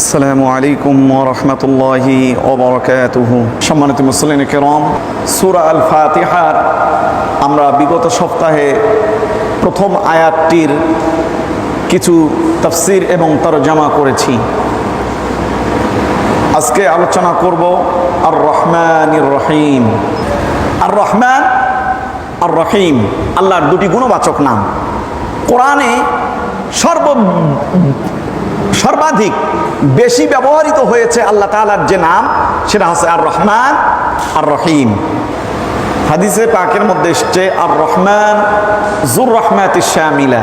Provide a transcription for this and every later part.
আসসালামু আলাইকুম রহমতুল্লাহি ওবরকাতুহ সম্মানিত মুসলিম কেরম, সুরা আল ফাতিহার আমরা বিগত সপ্তাহে প্রথম আয়াতটির কিছু তফসির এবং তরজামা করেছি। আজকে আলোচনা করব আর রহমান রহিম আর রহমান আর রহিম আল্লাহর দুটি গুণবাচক নাম। কোরআনে সর্ব সর্বাধিক বেশি ব্যবহৃত হয়েছে আল্লাহ তালার যে নাম, সেটা হচ্ছে আর রহমান আর রহিম হাদিসে পাকের মধ্যে এসছে আর রহমান জুর রহমাত শামিলা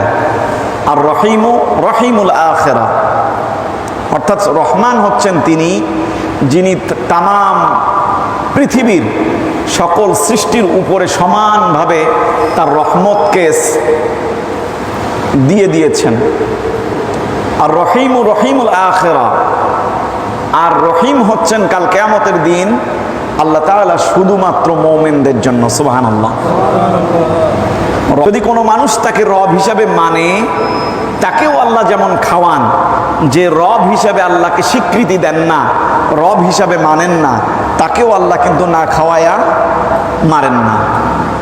আর রহিমু রহিমুল আখেরা। অর্থাৎ রহমান হচ্ছেন তিনি, যিনি তাম পৃথিবীর সকল সৃষ্টির উপরে সমানভাবে তার রহমতকে দিয়ে দিয়েছেন। আর রহিম রহিমুল আখেরা। আর রহিম হচ্ছেন কাল কেয়ামতের দিন আল্লাহ তাআলা শুধুমাত্র মোমেনদের জন্য সুবাহান আল্লাহ যদি কোনো মানুষ তাকে রব হিসাবে মানে তাকেও আল্লাহ যেমন খাওয়ান, যে রব হিসাবে আল্লাহকে স্বীকৃতি দেন না, রব হিসাবে মানেন না, তাকেও আল্লাহ কিন্তু না খাওয়ায়া মারেন না,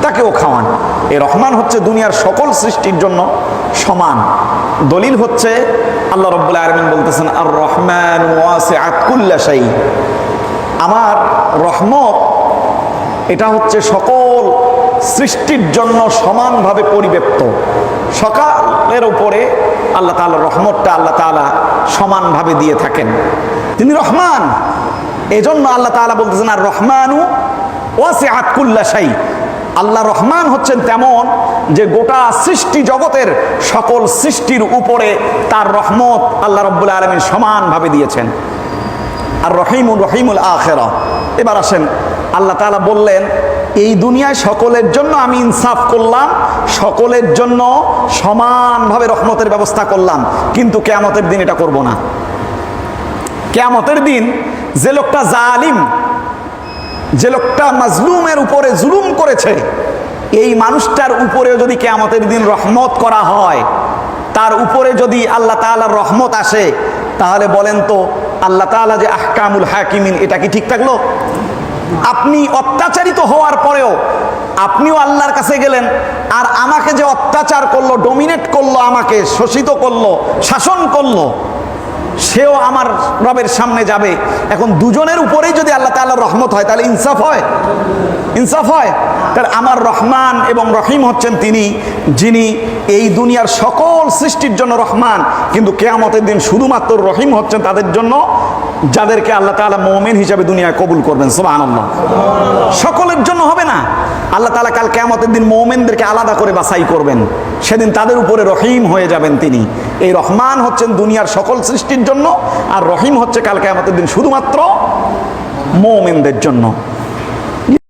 তাকেও খাওয়ান। এই রহমান হচ্ছে দুনিয়ার সকল সৃষ্টির জন্য সমান। দলিল হচ্ছে, আল্লাহ রব্বুল্লাহ আলমিন বলতেছেন আর রহমান আমার রহমত, এটা হচ্ছে সকল সৃষ্টির জন্য সমানভাবে পরিব্যাপ্ত। সকালের উপরে আল্লাহ তাআলার রহমতটা আল্লাহ তাআলা সমানভাবে দিয়ে থাকেন। তিনি রহমান। এজন্য আল্লাহ তাআলা বলতেছেন আর রহমানু ওয়াসে আতকুল্লাশাই আল্লাহ রহমান হচ্ছেন তেমন যে গোটা সৃষ্টি জগতের সকল সৃষ্টির উপরে তার রহমত আল্লাহ রব্বুল আলমিন সমানভাবে দিয়েছেন। আর রহিমুল রহিমুল আখেরা। এবার আসেন, আল্লাহ তালা বললেন, এই দুনিয়ায় সকলের জন্য আমি ইনসাফ করলাম, সকলের জন্য সমানভাবে রহমতের ব্যবস্থা করলাম, কিন্তু কেয়ামতের দিন এটা করব না। কেয়ামতের দিন যে লোকটা জালিম যে লোকটা মাজলুমের উপরে জুলুম করেছে, এই মানুষটার উপরেও যদি কেয়ামতের দিন রহমত করা হয়, তার উপরে যদি আল্লাহ তালার রহমত আসে, তাহলে বলেন তো আল্লাহ তালা যে আহকামুল হাকিমিন, এটা কি ঠিক থাকল? আপনি অত্যাচারিত হওয়ার পরেও আপনিও আল্লাহর কাছে গেলেন, আর আমাকে যে অত্যাচার করল ডোমিনেট করল আমাকে, শোষিত করল, শাসন করল সেও আমার রবের সামনে যাবে। এখন দুজনের উপরেই যদি আল্লাহ তাল্লাহ রহমত হয়, তাহলে ইনসাফ হয়? ইনসাফ হয়? তার আমার রহমান এবং রহিম হচ্ছেন তিনি, যিনি এই দুনিয়ার সকল সৃষ্টির জন্য রহমান। কিন্তু কেয়ামতের দিন শুধুমাত্র রহিম হচ্ছেন তাদের জন্য যাদেরকে আল্লাহ তালা মোমেন হিসাবে দুনিয়ায় কবুল করবেন সোবাহ সকলের জন্য হবে না। আল্লাহ তালা কাল কেমতের দিন মোমেনদেরকে আলাদা করে বাছাই করবেন। সেদিন তাদের উপরে রহিম হয়ে যাবেন তিনি। এই রহমান হচ্ছেন দুনিয়ার সকল সৃষ্টির জন্য, আর রহিম হচ্ছে কাল কেমতের দিন শুধুমাত্র মোমেনদের জন্য।